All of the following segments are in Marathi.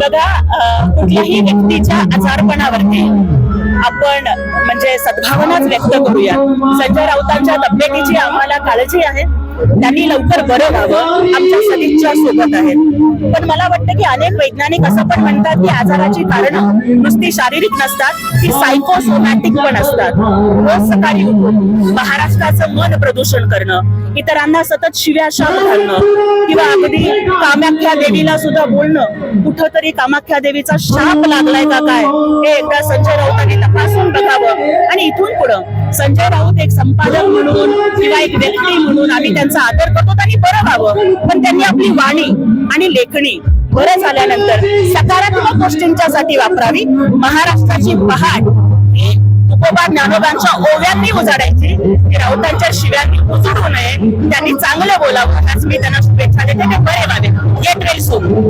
बघा कुठल्याही व्यक्तीच्या आजारपणावरती आपण म्हणजे सद्भावनाच व्यक्त करूया संजय राऊतांच्या तब्येतीची आम्हाला काळजी आहे. त्यांनी लवकर बरं व्हावं आमच्या सदिच्छा सोबत आहेत. पण मला वाटतं की अनेक वैज्ञानिक असं पण म्हणतात की आजाराची कारणं नुसती शारीरिक नसतात ती सायकोसोमॅटिक पण असतात. रोज सकाळी महाराष्ट्राचं मन प्रदूषण करणं इतरांना सतत शिव्या शाप घालणं किंवा अगदी कामाख्या देवीला सुद्धा बोलणं कुठंतरी कामाख्या देवीचा शाप लागलाय का काय हे एकदा संजय राऊतांनी तपासून बघावं. आणि इथून पुढं संजय राऊत एक संपादक म्हणून किंवा एक व्यक्ती म्हणून आम्ही त्यांचा आदर करतो आणि बरं व्हावं. पण त्यांनी आपली वाणी आणि लेखणी बरं झाल्यानंतर सकारात्मक गोष्टींच्यासाठी वापरावी. महाराष्ट्राची पहाट तुकोबा ज्ञानोबांच्या ओव्यांनी उजाडायची की राऊतांच्या शिव्यांनी उजडू नये त्यांनी चांगलं बोलावं. आज मी त्यांना शुभेच्छा देते ते बरे व्हावे येत वेल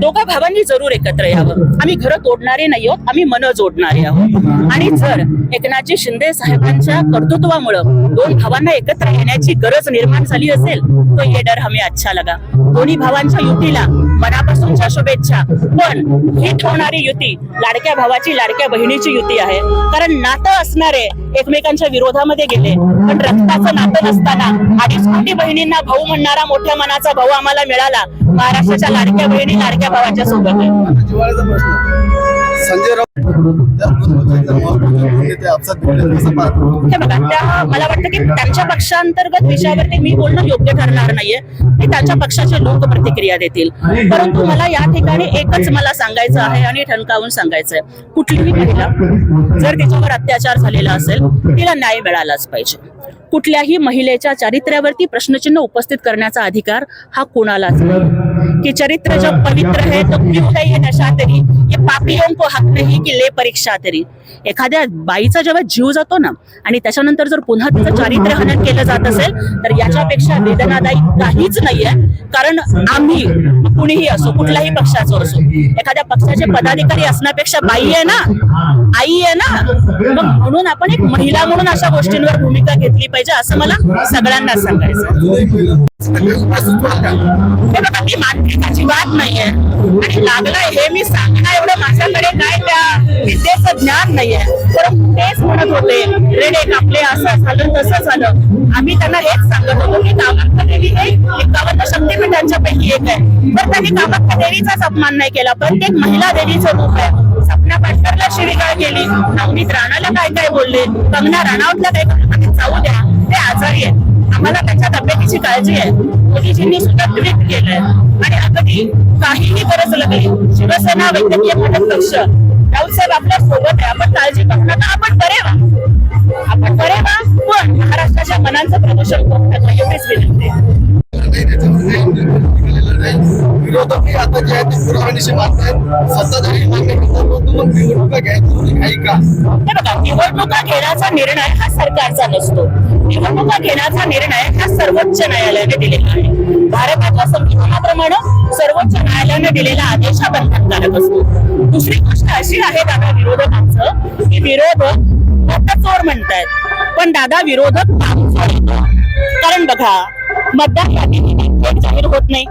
दोघा भावांनी जरूर एकत्र यावं. आम्ही घर तोडणारे नाही आहोत आम्ही मन जोडणारे आहोत. आणि जर एकनाथजी शिंदे साहेबांच्या कर्तृत्वामुळं दोन भावांना एकत्र येण्याची गरज निर्माण झाली असेल तो ये डर हमें अच्छा लगा. दोन्ही भावांच्या युतीला मनापासूनच्या शुभेच्छा. पण हिट होणारी युती लाडक्या भावाची लाडक्या बहिणीची युती आहे. कारण नातं असणारे एकमेकांच्या विरोधामध्ये गेले. पण रक्ताचं नातं नसताना अडीच कोटी बहिणींना भाऊ म्हणणारा मोठ्या मनाचा भाऊ आम्हाला मिळाला. महाराष्ट्राच्या लाडक्या बहिणी लाडक्या भावाच्या सोबत. संजय राऊत मला वाटतं की त्यांच्या पक्षांतर्गत विषयावरती मी बोलणं योग्य ठरणार नाहीये. ते त्यांच्या पक्षाचे लोक प्रतिक्रिया देतील. परंतु मला या ठिकाणी एकच मला सांगायचं आहे आणि ठणकावून सांगायचं आहे कुठलीही महिला जर तिच्यावर अत्याचार झालेला असेल तिला न्याय मिळालाच पाहिजे. कुठल्याही महिलेच्या चारित्र्यावरती प्रश्नचिन्ह उपस्थित करण्याचा अधिकार हा कोणालाच नाही. चरित्र जब पवित्र है तो क्यों है ये नशा तरी ये पापियों को हक नाही की ले परीक्षा तरी. एखाद्या बाईचा जेव्हा जीव जातो ना आणि त्याच्यानंतर जर पुन्हा तिचं चारित्र्य हनन केलं जात असेल तर याच्यापेक्षा वेदनादायी काहीच नाहीये. कारण आम्ही कुणीही असो कुठल्याही पक्षाचं असो एखाद्या पक्षाचे पदाधिकारी असण्यापेक्षा बाई आहे ना आई आहे ना मग म्हणून आपण एक महिला म्हणून अशा गोष्टींवर भूमिका घेतली पाहिजे. पाहिजे असं मला सगळ्यांना सांगायचं हे मी मानसिकाची बात नाहीये. आणि लागलाय हे मी सांगणार एवढं माझ्याकडे काय त्या विद्येचं ज्ञान नाहीये. परंतु तेच म्हणत होते रेडे कापले असं झालं तसं झालं. आम्ही त्यांना हेच सांगत होतो की कामाख्या देवी हे एकावन्न शक्तीपीठांच्या पैकी एक आहे. पण त्यांनी कामाख्या देवीचाच अपमान नाही केला. प्रत्येक महिला देवीचं रूप आहे. सपना पाटकरला शिवीगाळ केली. नवनीत राणाला काय काय बोलले? कंगना राणावतला काय जाऊ द्या. ते आजारी आहेत. आम्हाला त्याच्या तब्येतीची काळजी आहे. मोदीजींनी सुद्धा ट्विट केलंय. आणि अगदी काहीही गरज लागली शिवसेना वैद्यकीय मदत कक्ष राऊत साहेब आपल्यासोबत आहे. आपण काळजी करू नका. आपण बरे व्हा आपण बरे व्हा पण महाराष्ट्राच्या मनांचं प्रदूषण करू नका एवढीच विनंती विरोधकही आता जे आहे ते पुराव्यानिशी मानतायत सत्ताधारी मान्य करतात. परंतु मग निवडणुका घ्यायची काही का? बघा निवडणुका घेण्याचा निर्णय हा सरकारचा नसतो. निवडणुका घेण्याचा निर्णय हा सर्वोच्च न्यायालयाने दिलेला आहे. भारताच्या संविधानाप्रमाणे सर्वोच्च न्यायालयाने दिलेला आदेश हा बंधनकारक असतो. दुसरी गोष्ट अशी आहे दादा विरोधकांचं की विरोधक चोर म्हणतायत. पण दादा विरोधक कामचोर येतो कारण बघा मतदार यादी जाहीर होत नाही?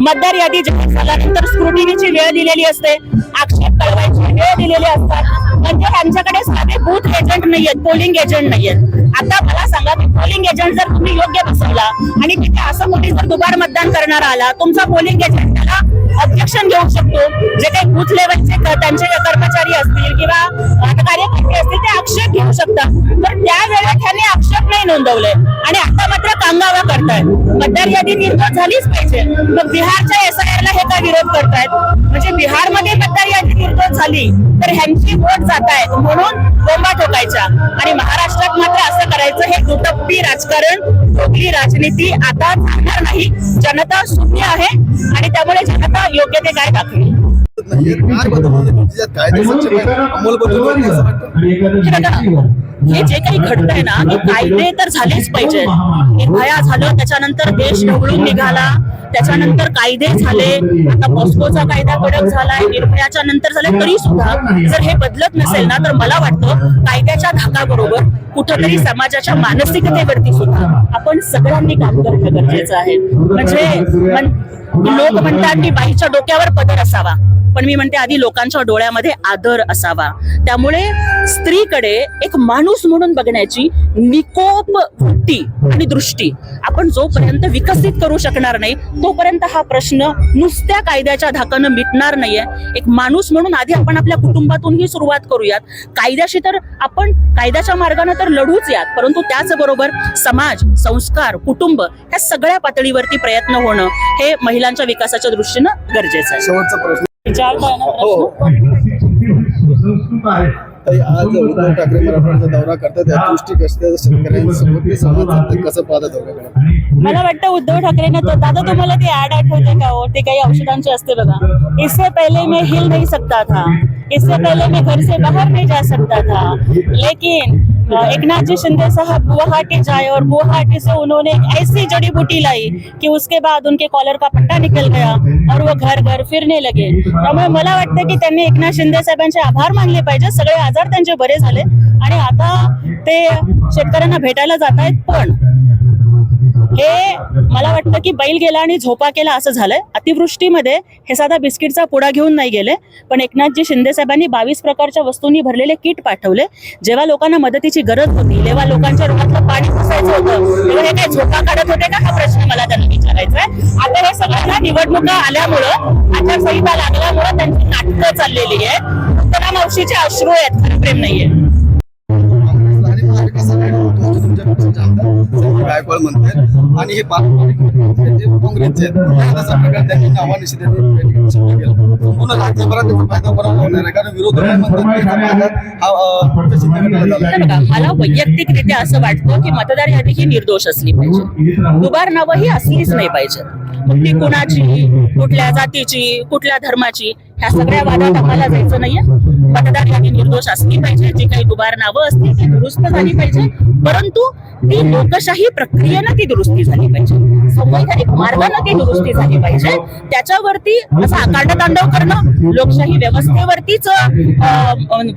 मतदार यादी जाहीर झाल्यानंतर स्क्रुटिनीची वेळ दिलेली असते. आक्षेप कळवायची वेळ दिलेली असतात. म्हणजे त्यांच्याकडे साधे बूथ एजंट नाहीयेत पोलिंग एजंट नाहीयेत. आता मला सांगा की पोलिंग एजंट जर तुम्ही योग्य बसवला आणि तिथे असं मोठी जर दुबार मतदान करणारा आला तुमचा पोलिंग एजंट त्याला ऑब्जेक्शन घेऊ शकतो. जे काही बूथ लेवलचे त्यांचे कर्मचारी असतील किंवा कार्यकर्ते असतील ते आक्षेप घेऊ शकतात. तर त्यावेळेला त्यांनी आक्षेप नाही नोंदवले. आणि आता मात्र कांगावा करतायत. मतदार यादी निर्माण झालीच पाहिजे. मग बिहारच्या एस आय ला हे का विरोध करतायत? म्हणजे बिहारमध्ये मतदार यादी निर्माण झाली तर ह्यांची वोट जात आहेत म्हणून बोंबा ठोकायच्या. आणि महाराष्ट्रात मात्र असं करायचं हे दुटप्पी राजकारण टोपली राजनीती आता चालणार नाही. जनता सुखी आहे आणि त्यामुळे जनता योग्य ते काय दाखवेल? काय बदल अंमलबजावणी असं वाटतं? हे जे काही घडतंय ना कायदे तर झालेच पाहिजेत. निर्भया झालं त्याच्यानंतर देश ढवळून निघाला त्याच्यानंतर कायदे झाले आता पॉस्कोचा कायदा कडक झालाय निर्भयाच्या नंतर झालाय तरी सुद्धा जर हे बदलत नसेल ना तर मला वाटतं कायद्याच्या धाकाबरोबर कुठंतरी समाजाच्या मानसिकतेवरती सुद्धा आपण सगळ्यांनी काम करणं गरजेचं आहे. म्हणजे लोक म्हणतात की बाईच्या डोक्यावर पदर असावा. पण मी म्हणते आधी लोकांच्या डोळ्यामध्ये आदर असावा. त्यामुळे स्त्रीकडे एक माणूस म्हणून बघण्याची निकोप वृत्ती आणि दृष्टी आपण जोपर्यंत विकसित करू शकणार नाही तोपर्यंत हा प्रश्न नुसत्या कायद्याच्या धाकानं मिटणार नाहीये. एक माणूस म्हणून आधी आपण आपल्या कुटुंबातूनही सुरुवात करूयात. कायद्याशी तर आपण कायद्याच्या मार्गाने तर लढूच यात परंतु त्याचबरोबर समाज संस्कार कुटुंब ह्या सगळ्या पातळीवरती प्रयत्न होणं हे महिलांच्या विकासाच्या दृष्टीनं गरजेचं आहे. शेवटचा प्रश्न. ना? हो. प्रश्न? ताई, आज उद्धव ठाकरे मराठवाड्याचा दौरा करतात. त्या दृष्टी कसं शेतकऱ्यांसोबत ते संवाद साधतात कसं पाहतात दौऱ्याकडे मला वाटतं उद्धव ठाकरेंना तो दादा तुम्हाला ते ऍड आठवते का हो? ते काही औषधांचे असते बघा. इससे पहले मैं हिल नहीं सकता था. इससे पहले मैं घर से बाहर नहीं जा सकता था। लेकिन एक नाथ जी शिंदे साहब गुवाहाटी जाए और गुवाहाटी से उन्होंने ऐसी जड़ी बूटी लाई कि उसके बाद उनके कॉलर का पट्टा निकल गया और वो घर घर फिरने लगे। त्यामुळे मला वाटतं की त्यांनी एकनाथ शिंदे साहेबांचे आभार मानले पाहिजे. सगळे आजार त्यांचे बरे झाले. आणि आता ते शेतकऱ्यांना भेटायला जात आहेत पण हे मला वाटतं की बैल गेला आणि झोपा केला असं झालंय. अतिवृष्टीमध्ये हे साधा बिस्किटचा पुडा घेऊन नाही गेले पण एकनाथजी शिंदे साहेबांनी बावीस प्रकारच्या वस्तूंनी भरलेले किट पाठवले. जेव्हा लोकांना मदतीची गरज होती तेव्हा लोकांच्या रुमातलं पाणी पुसायचं होतं. तेव्हा हे काय झोपा काढत होते का? हा प्रश्न मला त्यांना विचारायचा आहे. आता हे सगळ्यांना निवडणुका आल्यामुळं आचारसंहिता लागल्यामुळं त्यांची नाटकं चाललेली आहेत. उत्तरा मावशीचे अश्रू आहेत खरं प्रेम नाहीये. तुमच्या आमदार गायकवाड म्हणतात आणि हे काँग्रेसचे त्यांनी राज्यभरात त्याचा फायदा बरोबर होणार आहे कारण विरोधक म्हणतात मला वैयक्तिकरित्या असं वाटतं की मतदार यादी ही निर्दोष असली पाहिजे. दुबार नावं ही असलीच नाही पाहिजे ती कुणाची कुठल्या जातीची कुठल्या धर्माची ह्या सगळ्या वादात आम्हाला जायचं नाहीये. मतदार यादी निर्दोष असली पाहिजे जी काही दुबार नावं असतील ती दुरुस्त झाली पाहिजे. परंतु ती लोकशाही प्रक्रियेनं ती दुरुस्ती झाली पाहिजे. संवैधानिक मार्गानं ती दुरुस्ती झाली पाहिजे. त्याच्यावरती असं आकांड तांडव करणं लोकशाही व्यवस्थेवरतीच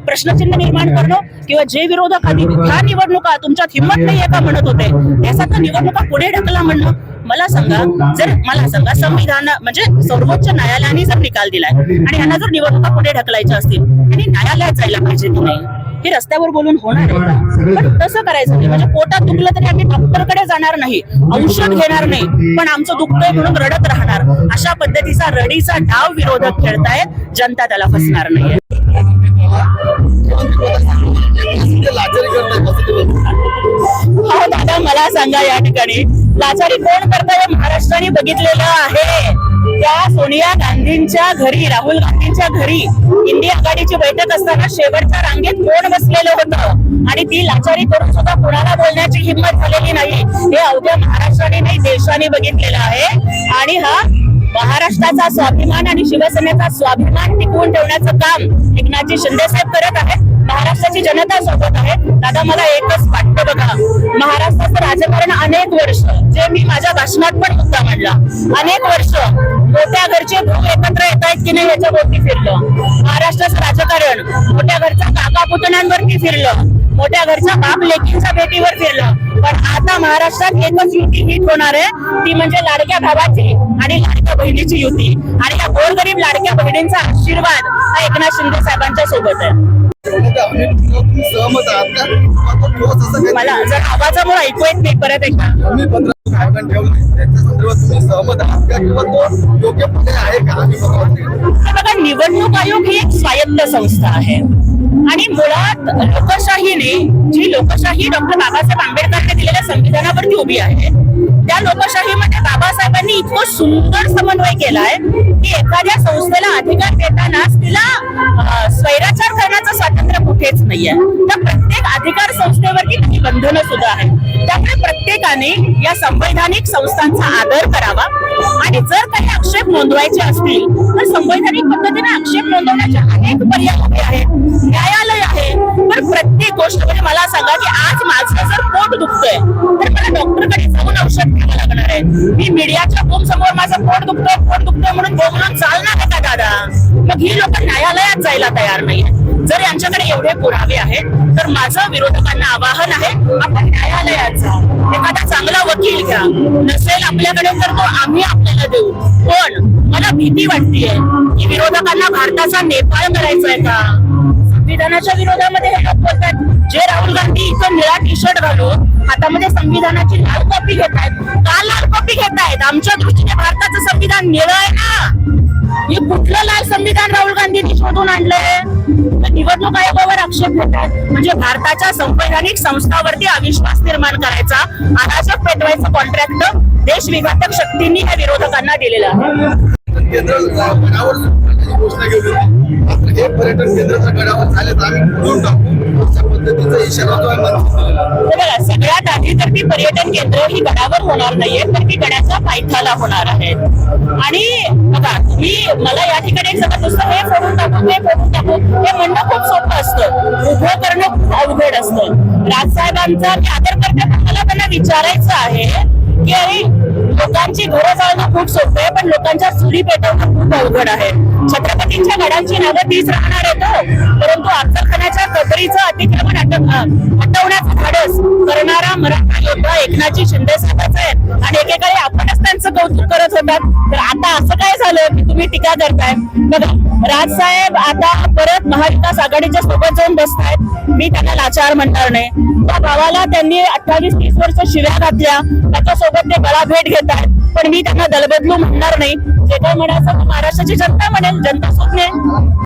प्रश्नचिन्ह निर्माण करणं किंवा जे विरोधक आधी ह्या निवडणुका तुमच्यात हिंमत नाहीये का म्हणत होते? त्यासारखं निवडणुका पुढे ढकला म्हणणं मला सांगा जर मला सांगा संविधान म्हणजे सर्वोच्च न्यायालयाने जर निकाल दिलाय आणि यांना जर निवडणुका पुढे ढकलायच्या असतील त्यांनी न्यायालयात जायला पाहिजे की नाही? हे रस्त्यावर बोलून होणार आहे. का पण तसं करायचं नाही. म्हणजे पोटात दुखलं तरी आम्ही डॉक्टरकडे जाणार नाही. औषध घेणार नाही. पण आमचं दुखतंय म्हणून रडत राहणार. अशा पद्धतीचा रडीचा डाव विरोधक खेळतायत. जनता त्याला फसणार बोलतात. हा दादा मला सांगा या ठिकाणी. लाचारी कोण करताय महाराष्ट्राने बघितलेलं आहे. त्या सोनिया गांधींच्या घरी राहुल गांधींच्या घरी इंडिया आघाडीची बैठक असताना शेवटच्या रांगेत कोण बसलेलं होतं? आणि ती लाचारी करून सुद्धा कुणाला बोलण्याची हिंमत झालेली नाही? हे अवघ्या महाराष्ट्राने नाही देशाने बघितलेलं आहे. आणि हा महाराष्ट्राचा स्वाभिमान आणि शिवसेनेचा स्वाभिमान टिकवून ठेवण्याचं काम एकनाथजी शिंदे साहेब करत आहेत. महाराष्ट्राची जनता सोबत आहे. दादा मला एकच वाटतं बघा. महाराष्ट्राचं राजकारण अनेक वर्ष जे मी माझ्या भाषणात पण मुद्दा मांडला अनेक वर्ष मोठ्या घरचे भाऊ एकत्र येत आहेत की नाही याच्यावरती फिरलं. महाराष्ट्राचं राजकारण मोठ्या घरच्या काका पुतण्यांवरती फिरलं. मोठ्या घरच्या बाप लेखींच्या भेटीवर फिरलं. पण आता महाराष्ट्रात एकच युती हिट होणार आहे. ती म्हणजे लाडक्या भावाची आणि लाडक्या बहिणीची युती. आणि या गोरगरीब लाडक्या बहिणींचा आशीर्वाद हा एकनाथ शिंदे साहेबांच्या सोबत आहे. सहमत आहात का मला ऐकू येत नाही परत एकदा. आम्ही पत्र आयोजन ठेवलं त्यांच्या संदर्भात तुम्ही सहमत आहात का? किंवा तो योग्य पणे आहे का? आम्ही पत्र बघा निवडणूक आयोग ही एक स्वायत्त संस्था आहे. आणि मुळात लोकशाहीने जी लोकशाही डॉक्टर बाबासाहेब आंबेडकरने दिलेल्या संविधानावरती उभी आहे त्या लोकशाहीमध्ये बाबासाहेबांनी इतकं सुंदर समन्वय केलाय की एखाद्या संस्थेला अधिकार देतानाच तिला स्वैराचार करण्याचं स्वातंत्र्य कुठेच नाहीये. त्या प्रत्येक अधिकार संस्थेवरती काही बंधनं सुद्धा आहेत. त्यामुळे प्रत्येकाने या संवैधानिक संस्थांचा आदर करावा. आणि जर काही आक्षेप नोंदवायचे असतील तर संवैधानिक पद्धतीने आक्षेप नोंदवण्याचे अनेक पर्याय आहेत. न्यायालय आहे. पण प्रत्येक गोष्ट म्हणजे मला सांगा की आज माझं जर पोट दुखतंय तर मला डॉक्टरकडे जाऊन औषध घ्यावं लागणार आहे. मी मीडियाच्या फोन समोर माझं पोट दुखतोय पोट दुखतोय म्हणून बोलून चालणार आहे का दादा? मग ही लोक न्यायालयात जायला तयार नाहीये जर यांच्याकडे एवढे पुरावे आहेत तर माझं विरोधकांना आवाहन आहे आपण न्यायालयात जा. एखादा चांगला वकील घ्या. नसेल आपल्याकडे तर तो आम्ही आपल्याला देऊ. पण मला भीती वाटतेय की विरोधकांना भारताचा नेपाळ करायचा आहे का? संविधानाच्या विरोधामध्ये हे लोक बोलतात. जे राहुल गांधी इथं निळा टी शर्ट घालून हातामध्ये संविधानाची लाल कॉपी घेत आहेत का लाल कॉपी घेत आहेत? आमच्या दृष्टीने भारताचं संविधान निळं आहे ना? हे कुठलं लाल संविधान राहुल गांधींनी शोधून आणलंय? तर निवडणूक आयोगावर आक्षेप घेतात. म्हणजे भारताच्या संवैधानिक संस्थावरती अविश्वास निर्माण करायचा अराजक पेटवायचा कॉन्ट्रॅक्ट देश विघातक शक्तींनी या विरोधकांना दिलेला आहे. केंद्र हे पर्यटन केंद्र गडावर झाले तर आम्ही. खोडून टाकू अशा पद्धतीचा इशारा तो आहे बघा सगळ्यात आधी तर ती पर्यटन केंद्र ही गडावर होणार नाहीये तर ती गडाच्या पायथ्याला होणार आहेत आणि बघा मी मला या ठिकाणी सगळं नुसतं हे फोडून टाकू हे फोडून टाकू हे म्हणणं खूप सोपं असतं. उभं करणं खूप अवघड असतं. राजसाहेबांचा आदर करते मला त्यांना विचारायचं आहे की आहे लोकांची घरं जाळणं खूप सोपं आहे पण लोकांच्या चुरी पेटवणं खूप अवघड आहे. छत्रपतींच्या गडांची नावं तीच राहणार आहे तो हो. परंतु अफजलखानाच्या कबरीचं अतिक्रमण अटक अं, हटवण्याचं धाडस करणारा मराठा योद्धा एकनाथजी शिंदे साहेबांचा आहे. आणि एकेकाळी कौतुक करत होतात. तर आता असं काय झालं की तुम्ही टीका करताय? बघा राजसाहेब आता परत महाविकास आघाडीच्या सोबत जाऊन बसतायत. मी त्यांना लाचार म्हणणार नाही. त्या भावाला त्यांनी अठ्ठावीस तीस वर्ष शिव्या घातल्या. त्याच्यासोबत ते गळा भेट घेत आहेत पण मी त्यांना दलबदलू म्हणणार नाही. जे काय म्हणायचं महाराष्ट्राची जनता म्हणेल जनता सुज्ञ